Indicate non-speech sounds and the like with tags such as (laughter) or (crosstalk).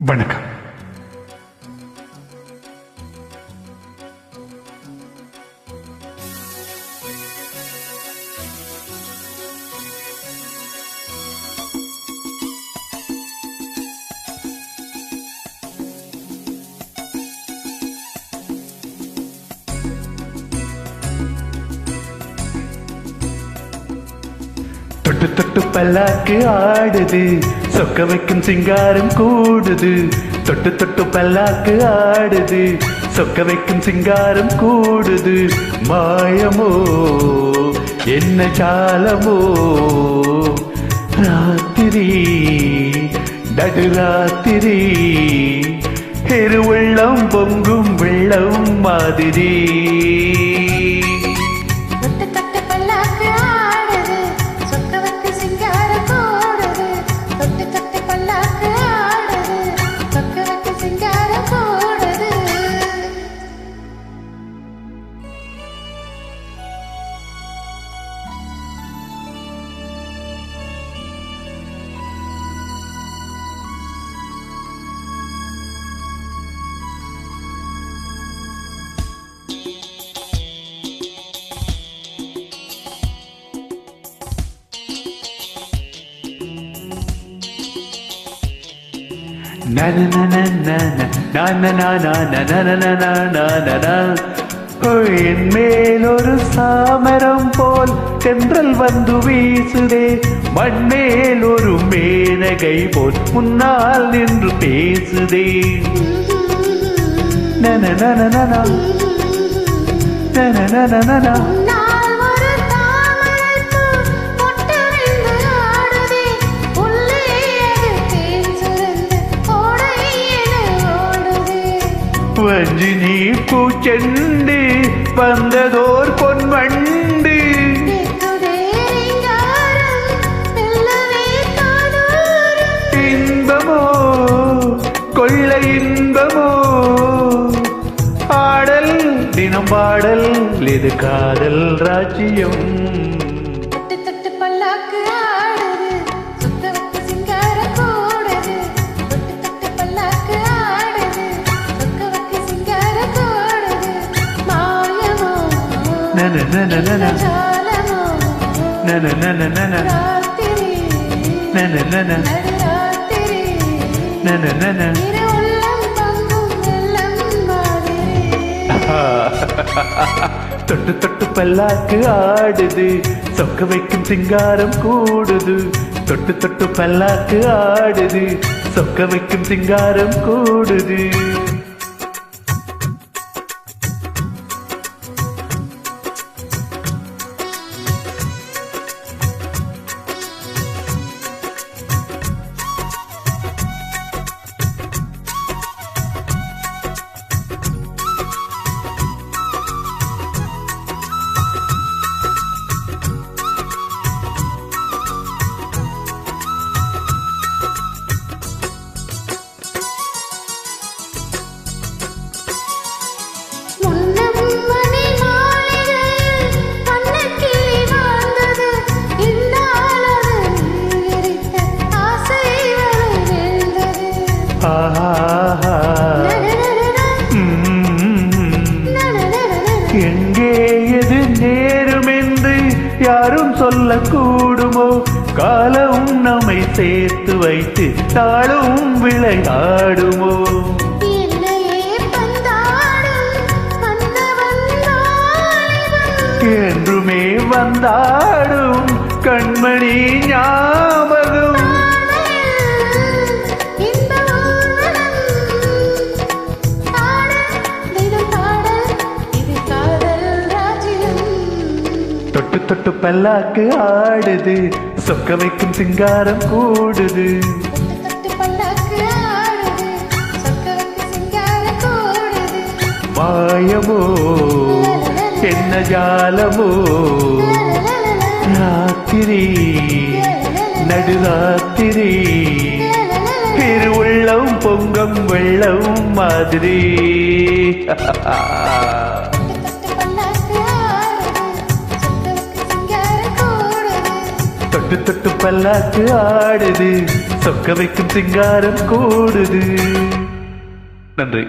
வணக்கம். தொட்டு தொட்டு பல்லாக்கு ஆடுது. சொக்க வைக்கும் சிங்காரம் கூடுது. தொட்டு தொட்டு பல்லாக்கு ஆடுது. சொக்க வைக்கும் சிங்காரம் கூடுது. மாயமோ? என்ன ஜாலமோ ராத்திரி நடுராத்திரி. பெருவெள்ளம் பொங்கும் வெள்ளம் மாதிரி. என் மேல் ஒரு சாமரம் போல் தென்றல் வந்து வீசுதே மண்மேல் ஒரு மேனகை போல் முன்னால் நின்று பேசுதே நன நன நன நன நன நன வஞ்சி நீ பூச்செண்டு வந்ததோர் பொன்வண்டு. இன்பமோ? கொள்ள இன்பமோ? ஆடல் தினம் பாடல் இது காதல் ராஜ்யம். நன நன நடுராத்திரி நன நன இரு உள்ளம் பங்கும் வெள்ளம் மாதிரி தொட்டு தொட்டு பல்லாக்கு ஆடுது. சொக்க வைக்கும் சிங்காரம் கூடுது. தொட்டு தொட்டு பல்லாக்கு ஆடுது. சொக்க வைக்கும் சிங்காரம் கூடுது. எங்கே எது நேரும் என்று யாரும் சொல்லக்கூடுமோ? காலம் நம்மை சேர்த்து வைத்து தாளும் விளையாடுமோ? என்றுமே வந்தாடும் கண்மணி ஞாபகம் தொட்டு பல்லாக்கு ஆடுது. சொக்க வைக்கும் சிங்காரம் கூடுது. மாயமோ என்ன ஜாலமோ? ராத்திரி நடுராத்திரி. பெருவெள்ளம் பொங்கம் வெள்ளம் மாதிரி. (laughs) பல்லாக்கு ஆடுது. சொக்க வைக்கும் சிங்காரம் கூடுது. நன்றி.